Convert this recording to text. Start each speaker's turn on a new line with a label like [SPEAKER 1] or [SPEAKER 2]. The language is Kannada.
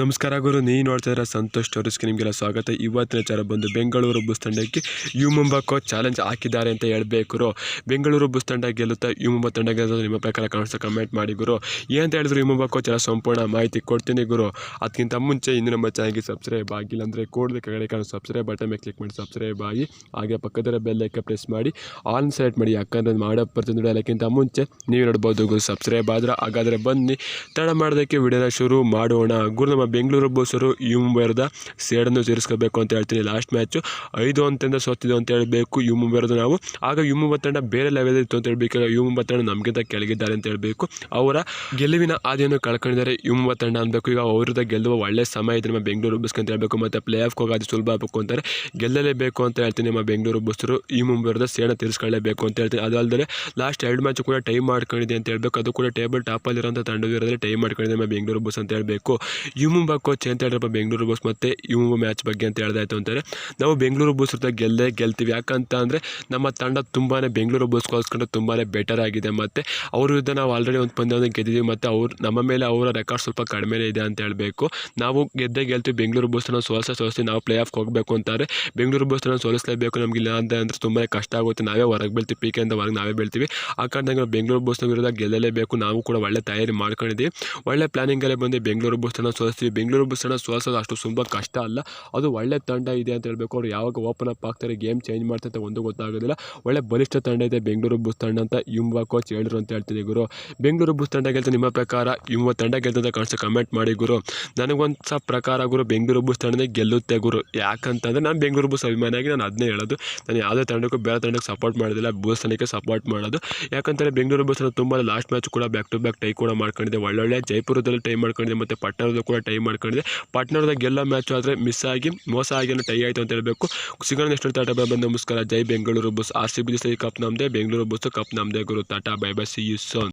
[SPEAKER 1] ನಮಸ್ಕಾರ ಗುರು ನೀ ನೋಡ್ತಾ ಇರೋ ಸಂತೋಷ್ ಟೋರಿಸ್ಗೆ ನಿಮಗೆಲ್ಲ ಸ್ವಾಗತ. ಇವತ್ತಿನ ವಿಚಾರ ಬಂದು ಬೆಂಗಳೂರು ಬುಸ್ ತಂಡಕ್ಕೆ ಯು ಚಾಲೆಂಜ್ ಹಾಕಿದ್ದಾರೆ ಅಂತ ಹೇಳಬೇಕು ಬೆಂಗಳೂರು ಬುಸ್ ತಂಡ ಗೆಲ್ಲುತ್ತಾ ಯು ಮುಂಬಾ ತಂಡ ಗೆಲ್ಲೋದು ನಿಮ್ಮ ಪ್ರಕಾರ ಕಾಣಿಸ್ತಾ ಕಮೆಂಟ್ ಮಾಡಿ ಗುರು. ಏನಂತ ಹೇಳಿದ್ರು ಯು ಮುಂಬಾ ಸಂಪೂರ್ಣ ಮಾಹಿತಿ ಕೊಡ್ತೀನಿ ಗುರು. ಅದಕ್ಕಿಂತ ಮುಂಚೆ ಇನ್ನು ನಮ್ಮ ಚಾನಲ್ಗೆ ಸಬ್ಸ್ಕ್ರೈಬ್ ಆಗಿಲ್ಲ ಅಂದರೆ ಕೂಡಲೇ ಕಡೆ ಕಾಣೋ ಸಬ್ಸ್ಕ್ರೈಬ್ ಬಟನ್ ಮೇಲೆ ಕ್ಲಿಕ್ ಮಾಡಿ ಸಬ್ಸ್ಕ್ರೈಬ್ ಆಗಿ, ಹಾಗೆ ಪಕ್ಕದ ಬೆಲ್ಲೈಕೆ ಪ್ರೆಸ್ ಮಾಡಿ ಆನ್ ಸೆಲೆಕ್ಟ್ ಮಾಡಿ. ಯಾಕಂದ್ರೆ ಮಾಡೋ ಪ್ರತಿಯೊಂದು ಅದಕ್ಕಿಂತ ಮುಂಚೆ ನೀವು ನೋಡ್ಬೋದು ಗುರು ಸಬ್ಸ್ಕ್ರೈಬ್ ಆದ್ರೆ ಹಾಗಾದರೆ ಬನ್ನಿ. ತಡ ಮಾಡೋದಕ್ಕೆ ವಿಡಿಯೋನ ಶುರು ಮಾಡೋಣ. ಗುರು, ನಮ್ಮ ಬೆಂಗಳೂರು ಬೋಸರು ಯು ಮುಂಬೈರದ ಸೇಡನ್ನು ಸೇರಿಸ್ಕೋಬೇಕು ಅಂತ ಹೇಳ್ತೀನಿ. ಲಾಸ್ಟ್ ಮ್ಯಾಚು ಐದು ಅಂತಿಂದ ಸೋತಿದ್ದು ಅಂತ ಹೇಳಬೇಕು ಯು ಮುಂಬೈರದ ನಾವು. ಆಗ ಯು ಮುಂಬೈ ತಂಡ ಬೇರೆ ಲೆವೆಲ್ ಇತ್ತು ಅಂತ ಹೇಳಬೇಕು. ಯು ಮುಂಬೈ ತಂಡ ನಮಗಿಂತ ಕೆಳಗಿದ್ದಾರೆ ಅಂತ ಹೇಳಬೇಕು. ಅವರ ಗೆಲುವಿನ ಆದಿಯನ್ನು ಕಳ್ಕೊಂಡಿದ್ದಾರೆ ಯು ಮುಂಬೈ ತಂಡ ಅನ್ಬೇಕು. ಈಗ ಅವ್ರದ್ದು ಗೆಲ್ಲುವ ಒಳ್ಳೆ ಸಮಯ ಇದೆ ನಮ್ಮ ಬೆಂಗಳೂರು ಬಸ್ ಅಂತ ಹೇಳಬೇಕು. ಮತ್ತು ಪ್ಲೇ ಆಫ್ಗೆ ಹೋಗೋದು ಸುಲಭ ಆಗಬೇಕು ಅಂತಾರೆ. ಗೆಲ್ಲಲೇಬೇಕು ಅಂತ ಹೇಳ್ತೀನಿ ನಮ್ಮ ಬೆಂಗಳೂರು ಬಸ್ಸರು ಈ ಮುಂಬೈರದ ಸೇಣ ತೀರಿಸ್ಕೊಳ್ಳೇಬೇಕು ಅಂತ ಹೇಳ್ತೀನಿ. ಅದಲ್ಲದೆ ಲಾಸ್ಟ್ ಎರಡು ಮ್ಯಾಚ್ ಕೂಡ ಟೈಮ್ ಮಾಡ್ಕೊಂಡಿದೆ ಅಂತ ಹೇಳಬೇಕು. ಅದು ಕೂಡ ಟೇಬಲ್ ಟಾಪಲ್ಲಿರೋಂಥ ತಂಡವಿರೋದ್ರೆ ಟೈಮ್ ಮಾಡ್ಕೊಂಡಿದೆ ನಮ್ಮ ಬೆಂಗಳೂರು ಬಸ್ ಅಂತ ಹೇಳಬೇಕು. ಯು ಮುಂಬಾ ಕೋಚ್ ಅಂತ ಹೇಳಿದ್ರಪ್ಪ ಬೆಂಗಳೂರು ಬಸ್ ಮತ್ತು ಇವು ಮುಂಬಾ ಮ್ಯಾಚ್ ಬಗ್ಗೆ ಅಂತ ಹೇಳ್ದಾಯ್ತು ಅಂತಾರೆ. ನಾವು ಬೆಂಗಳೂರು ಬಸ್ ಜೊತೆ ಗೆಲ್ಲೇ ಗೆಲ್ತೀವಿ. ಯಾಕಂತ ಅಂದರೆ ನಮ್ಮ ತಂಡ ತುಂಬಾ ಬೆಂಗಳೂರು ಬಸ್ಗೋಸ್ಕರ ತುಂಬಾ ಬೆಟರ್ ಆಗಿದೆ ಮತ್ತು ಅವ್ರ ವಿರುದ್ಧ ನಾವು ಆಲ್ರೆಡಿ ಒಂದು ಪಂದ್ಯವನ್ನು ಗೆದ್ದಿದ್ದೀವಿ ಮತ್ತು ಅವ್ರು, ನಮ್ಮ ಮೇಲೆ ಅವರ ರೆಕಾರ್ಡ್ ಸ್ವಲ್ಪ ಕಡಿಮೆನೇ ಇದೆ ಅಂತ ಹೇಳಬೇಕು. ನಾವು ಗೆದ್ದೇ ಗೆಲ್ತೀವಿ. ಬೆಂಗಳೂರು ಬಸ್ಸನ್ನು ಸೋಲಿಸ ಸೋಲಿಸಿ ನಾವು ಪ್ಲೇ ಆಫ್ ಹೋಗಬೇಕು ಅಂತಾರೆ. ಬೆಂಗಳೂರು ಬಸ್ಸನ್ನು ಸೋಲಿಸಲೇಬೇಕು. ನಮಗೆ ಇಲ್ಲ ಅಂತ ಅಂದರೆ ತುಂಬಾ ಕಷ್ಟ ಆಗುತ್ತೆ. ನಾವೇ ಹೊರಗೆ ಬೀಳ್ತೀವಿ. ಪಿ ಕೆ ಅಂತ ಹೊರಗೆ ನಾವೇ ಬೀಳ್ತೀವಿ. ಆ ಕಾರಣದಾಗ ಬೆಂಗಳೂರು ಬಸ್ನ ವಿರುದ್ಧ ಗೆಲ್ಲಲೇಬೇಕು. ನಾವು ಕೂಡ ಒಳ್ಳೆ ತಯಾರಿ ಮಾಡ್ಕೊಂಡಿದ್ದೀವಿ. ಒಳ್ಳೆ ಪ್ಲಾನಿಂಗಲ್ಲೇ ಬಂದು ಬೆಂಗಳೂರು ಬಸ್ಸನ್ನು ಬೆಂಗಳೂರು ಬಸ್ಸನ್ನು ಸೋಲಿಸೋದು ಅಷ್ಟು ತುಂಬ ಕಷ್ಟ ಅಲ್ಲ. ಅದು ಒಳ್ಳೆ ತಂಡ ಇದೆ ಅಂತ ಹೇಳಬೇಕು. ಅವ್ರು ಯಾವಾಗ ಓಪನ್ ಅಪ್ ಆಗ್ತಾರೆ ಗೇಮ್ ಚೇಂಜ್ ಮಾಡ್ತಾರೆ ಅಂತ ಒಂದು ಗೊತ್ತಾಗೋದಿಲ್ಲ. ಒಳ್ಳೆ ಬಲಿಷ್ಠ ತಂಡ ಇದೆ ಬೆಂಗಳೂರು ಬುಸ್ ತಂಡ ಅಂತ ಯುವ ಕೋಚ್ ಹೇಳಿದ್ರು ಅಂತ ಹೇಳ್ತೀನಿ ಗುರು. ಬೆಂಗಳೂರು ಬುಸ್ ತಂಡ ಗೆಲ್ತಾ ನಿಮ್ಮ ಪ್ರಕಾರ, ಯುವ ತಂಡ ಗೆಲ್ತಂತ ಅಂತ ಕಾಣಿಸ್ತಾ ಕಮೆಂಟ್ ಮಾಡಿ ಗುರು. ನನಗೊಂದು ಸಹ ಪ್ರಕಾರ ಗುರು, ಬೆಂಗಳೂರು ಬುಸ್ ತಂಡನೇ ಗೆಲ್ಲುತ್ತೆ ಗುರು. ಯಾಕಂತಂದರೆ ನಾನು ಬೆಂಗಳೂರು ಬುಸ್ ಅಭಿಮಾನಿಯಾಗಿ ನಾನು ಅದನ್ನೇ ಹೇಳೋದು. ನಾನು ಯಾವುದೇ ತಂಡಕ್ಕೂ ಬೇರೆ ತಂಡಕ್ಕೆ ಸಪೋರ್ಟ್ ಮಾಡೋದಿಲ್ಲ. ಬುಸ್ ತಂಡಕ್ಕೆ ಸಪೋರ್ಟ್ ಮಾಡೋದು. ಯಾಕಂದರೆ ಬೆಂಗಳೂರು ಬಸ್ ತುಂಬ ಲಾಸ್ಟ್ ಮ್ಯಾಚ್ ಕೂಡ ಬ್ಯಾಕ್ ಟು ಬ್ಯಾಕ್ ಟೈ ಕೂಡ ಮಾಡ್ಕೊಂಡಿದೆ. ಒಳ್ಳೊಳ್ಳೆ ಜೈಪುರದಲ್ಲಿ ಟೈ ಮಾಡ್ಕೊಂಡಿದೆ. ಮತ್ತು ಪಟ್ಟಣದಲ್ಲೂ ಕೂಡ ಟೈ ಮಾಡ್ಕೊಂಡಿದೆ. ಪಾಟ್ನರ್ದಾಗ ಗೆಲ್ಲೋ ಮ್ಯಾಚ್ ಆದರೆ ಮಿಸ್ ಆಗಿ ಮೋಸ ಆಗಿ ಟೈ ಆಯಿತು ಅಂತ ಹೇಳಬೇಕು. ಸಿಗೋಣ ನೆಕ್ಸ್ಟ್ ಟಾಟಾ ಬೈ ಬಂದು ನಮಸ್ಕಾರ ಜೈ Bengaluru Bulls. R C B cup ನಮ್ಮದೇ ಬೆಂಗಳೂರು ಬಸ್ ಕಪ್ ನಮ್ಮದೇ ಗುರು. Tata bye bye see you soon